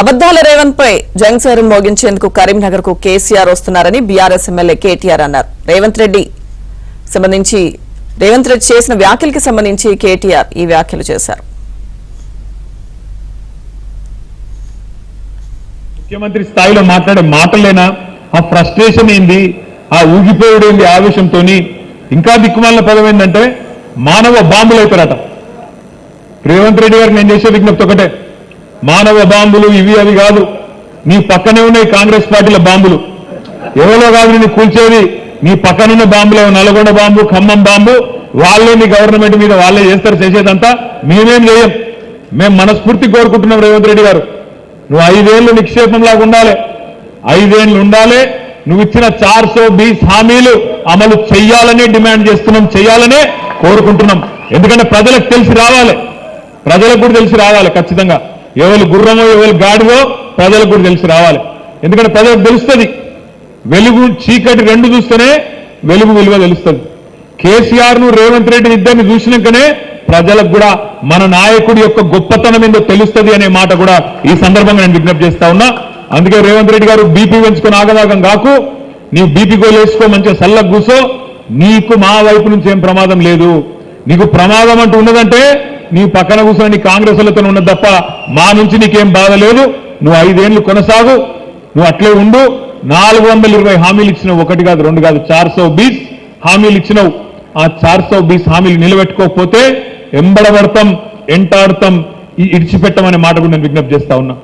అబద్దాల రేవంత్ పై జంగ్ సైరన్ మోగించేందుకు కరీంనగర్కు కేసీఆర్ వస్తున్నారని బీఆర్ఎస్ ఎమ్మెల్యే కేటీఆర్ అన్నారు. రేవంత్ రెడ్డి సంబంధించి రేవంత్ రెడ్డి చేసిన వ్యాఖ్యలకి సంబంధించి కేటీఆర్ ఈ వ్యాఖ్యలు చేశారు. ముఖ్యమంత్రి స్థాయిలో మాట్లాడే మాటలేనా? ఆ ఫ్రస్ట్రేషన్ ఏంది? ఆ ఊగిపోవుడు ఏంది ఆవేశంతో ఇంకా దిక్కుమాలిన పదం ఏంటంటే మానవ బాంబులు అవుతారట రేవంత్ రెడ్డి గారు నేను చేసే విజ్ఞప్తి ఒకటే. మానవ బాంబులు ఇవి అవి కాదు. నీ పక్కనే ఉన్నాయి కాంగ్రెస్ పార్టీల బాంబులు. ఎవరో కాదు నేను కూల్చేది. నీ పక్కనున్న బాంబులు నల్గొండ బాంబు ఖమ్మం బాంబు వాళ్ళే నీ గవర్నమెంట్ మీద వాళ్ళే చేస్తారు చేసేదంతా మేమేం చేయం. మేము మనస్ఫూర్తి కోరుకుంటున్నాం రేవంత్ రెడ్డి గారు. నువ్వు ఐదేళ్ళు నిక్షేపంలాగా ఉండాలి. ఐదేళ్ళు ఉండాలి. నువ్వు ఇచ్చిన చార్ సో బీస్ హామీలు అమలు చేయాలనే డిమాండ్ చేస్తున్నాం చెయ్యాలనే కోరుకుంటున్నాం. ఎందుకంటే ప్రజలకు తెలిసి రావాలి. ప్రజలకు కూడా తెలిసి రావాలి ఖచ్చితంగా. ఎవరు గుర్రమో ఎవరు గాడివో ప్రజలకు కూడా తెలిసి రావాలి. ఎందుకంటే ప్రజలకు తెలుస్తుంది. వెలుగు చీకటి రెండు చూస్తేనే వెలుగు విలువ తెలుస్తుంది. కేసీఆర్ను రేవంత్ రెడ్డి ఇద్దరిని చూసినాకనే ప్రజలకు కూడా మన నాయకుడి యొక్క గొప్పతనం ఏందో తెలుస్తుంది అనే మాట కూడా ఈ సందర్భంగా నేను విజ్ఞప్తి చేస్తా ఉన్నా. అందుకే రేవంత్ రెడ్డి గారు బీపీ పెంచుకొని ఆగదాగం కాకు. నీవు బీపీ గోలేసుకో మంచిగా సల్లకు కూసో. నీకు మా వైపు నుంచి ఏం ప్రమాదం లేదు. నీకు ప్రమాదం అంటూ ఉన్నదంటే నీ పక్కన కూర్చొని నీ కాంగ్రెస్ వాళ్ళతో ఉన్నది తప్ప మా నుంచి నీకేం బాధ లేదు. నువ్వు ఐదేళ్ళు కొనసాగు. నువ్వు అట్లే ఉండు. నాలుగు వందల ఇరవై హామీలు ఇచ్చినావు ఒకటి కాదు రెండు కాదు చార్ సౌ బీస్ హామీలు ఇచ్చినావు. ఆ చార్ సౌ బీస్ హామీలు నిలబెట్టుకోకపోతే ఎంబడబడతాం ఎంటాడతాం ఈ ఇడిచిపెట్టమనే మాట కూడా నేను విజ్ఞప్తి చేస్తా ఉన్నా.